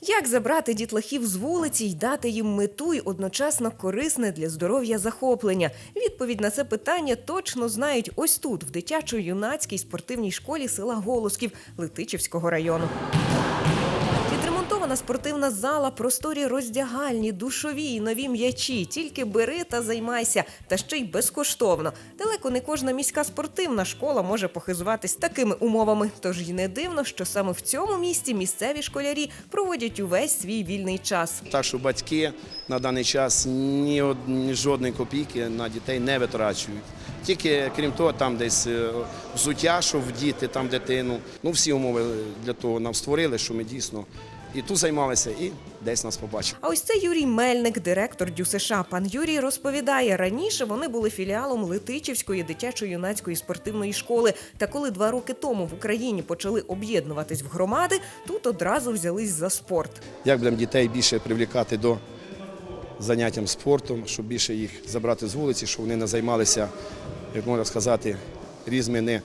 Як забрати дітлахів з вулиці й дати їм мету й одночасно корисне для здоров'я захоплення? Відповідь на це питання точно знають ось тут, в дитячо-юнацькій спортивній школі села Голосків Летичівського району. Відремонтована спортивна зала, просторі роздягальні, душові й нові м'ячі. Тільки бери та займайся, та ще й безкоштовно. Далеко не кожна міська спортивна школа може похизуватись такими умовами. Тож й не дивно, що саме в цьому місті місцеві школярі проводять увесь свій вільний час. Так що батьки на даний час ні, од- ні жодної копійки на дітей не витрачують. Тільки крім того, там десь е, взуття, що вдіти там дитину. Ну всі умови для того нам створили, що ми дійсно і тут займалися, і десь нас побачили. А ось це Юрій Мельник, директор ДЮСШ. Пан Юрій розповідає, раніше вони були філіалом Летичівської дитячо-юнацької спортивної школи. Та коли два роки тому в Україні почали об'єднуватись в громади, тут одразу взялись за спорт. Як будемо дітей більше привлікати до заняттям спортом, щоб більше їх забрати з вулиці, щоб вони не займалися, як можна сказати, різними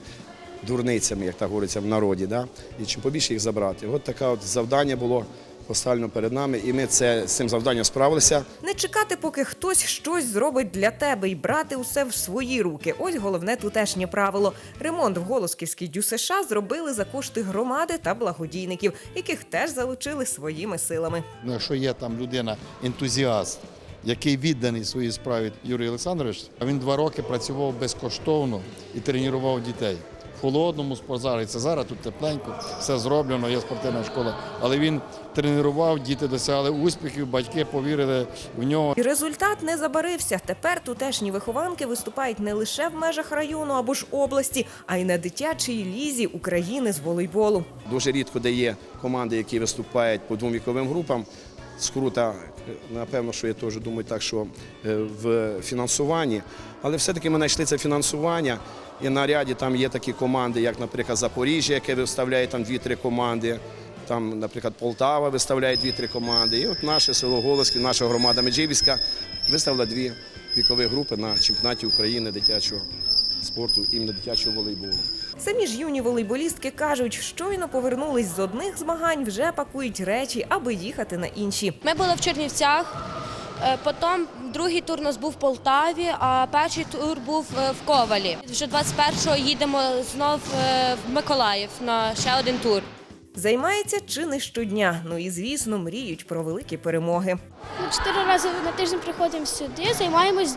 дурницями, як так говориться в народі. Да? І чим побільше їх забрати. От таке от завдання було поставлено перед нами, і ми це, з цим завданням справилися. Не чекати, поки хтось щось зробить для тебе і брати усе в свої руки. Ось головне тутешнє правило. Ремонт в Голосківській ДЮСШ зробили за кошти громади та благодійників, яких теж залучили своїми силами. Ну, якщо є там людина, ентузіаст, який відданий своїй справі Юрій Олександрович, а він два роки працював безкоштовно і тренував дітей. Холодному спортзалі, це зараз тут тепленько, все зроблено, є спортивна школа. Але він тренував, діти досягли успіхів, батьки повірили в нього. І результат не забарився. Тепер тутешні вихованки виступають не лише в межах району або ж області, а й на дитячій лізі України з волейболу. Дуже рідко де є команди, які виступають по двом віковим групам. Скрута, напевно, що я теж думаю, так що е, в фінансуванні. Але все-таки ми знайшли це фінансування. І на ряді там є такі команди, як, наприклад, Запоріжжя, яке виставляє там дві-три команди. Там, наприклад, Полтава виставляє дві-три команди. І от наше село Голосків, наша громада Меджибіська виставила дві вікові групи на чемпіонаті України дитячого спорту, іменно дитячого волейболу. Самі ж юні волейболістки кажуть, щойно повернулись з одних змагань, вже пакують речі, аби їхати на інші. Ми були в Чернівцях, е, потім другий тур у нас був в Полтаві, а перший тур був е, в Ковалі. Вже 21-го їдемо знов е, в Миколаїв на ще один тур. Займається чи не щодня. Ну і звісно, мріють про великі перемоги. Ми чотири рази на тиждень приходимо сюди, займаємось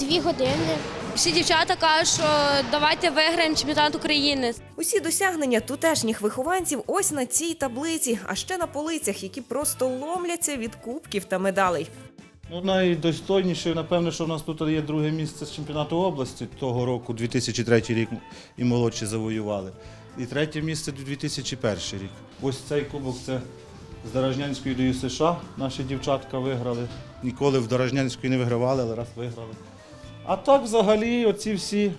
дві години. Всі дівчата кажуть, що давайте виграємо чемпіонат України. Усі досягнення тутешніх вихованців ось на цій таблиці, а ще на полицях, які просто ломляться від кубків та медалей. Ну, найдостойніше, напевно, що в нас тут є друге місце з чемпіонату області того року, 2003 рік і молодші завоювали. І третє місце 2001 рік. Ось цей кубок це з Дорожнянської до США. Наші дівчатка виграли. Ніколи в Дорожнянської не вигравали, але раз виграли. А так, взагалі, оці всі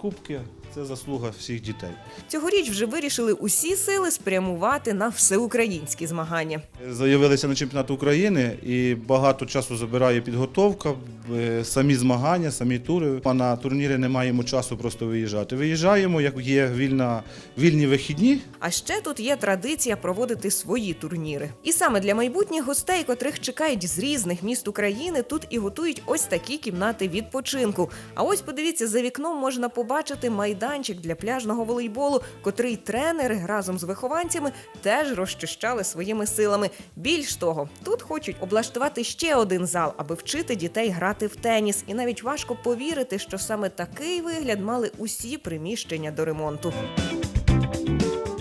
кубки це заслуга всіх дітей. Цьогоріч вже вирішили усі сили спрямувати на всеукраїнські змагання. Заявилися на чемпіонат України і багато часу забирає підготовка, е, самі змагання, самі тури. А на турніри не маємо часу просто виїжджати. Виїжджаємо, як є вільна, вільні вихідні. А ще тут є традиція проводити свої турніри. І саме для майбутніх гостей, котрих чекають з різних міст України, тут і готують ось такі кімнати відпочинку. А ось подивіться, за вікном можна побачити майданчик для пляжного волейболу, котрий тренери разом з вихованцями теж розчищали своїми силами. Більш того, тут хочуть облаштувати ще один зал, аби вчити дітей грати в теніс. І навіть важко повірити, що саме такий вигляд мали усі приміщення до ремонту.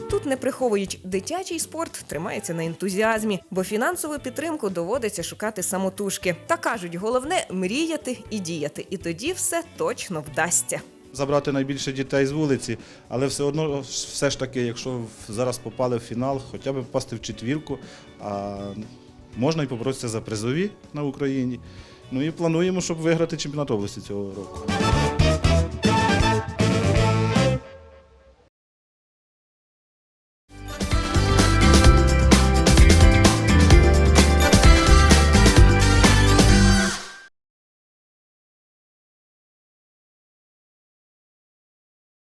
Тут не приховують дитячий спорт, тримається на ентузіазмі, бо фінансову підтримку доводиться шукати самотужки. Та кажуть, головне мріяти і діяти, і тоді все точно вдасться. Забрати найбільше дітей з вулиці, але все одно, все ж таки, якщо зараз попали в фінал, хоча б попасти в четвірку, а можна і поборотися за призові на Україні. Ну і плануємо, щоб виграти чемпіонат області цього року.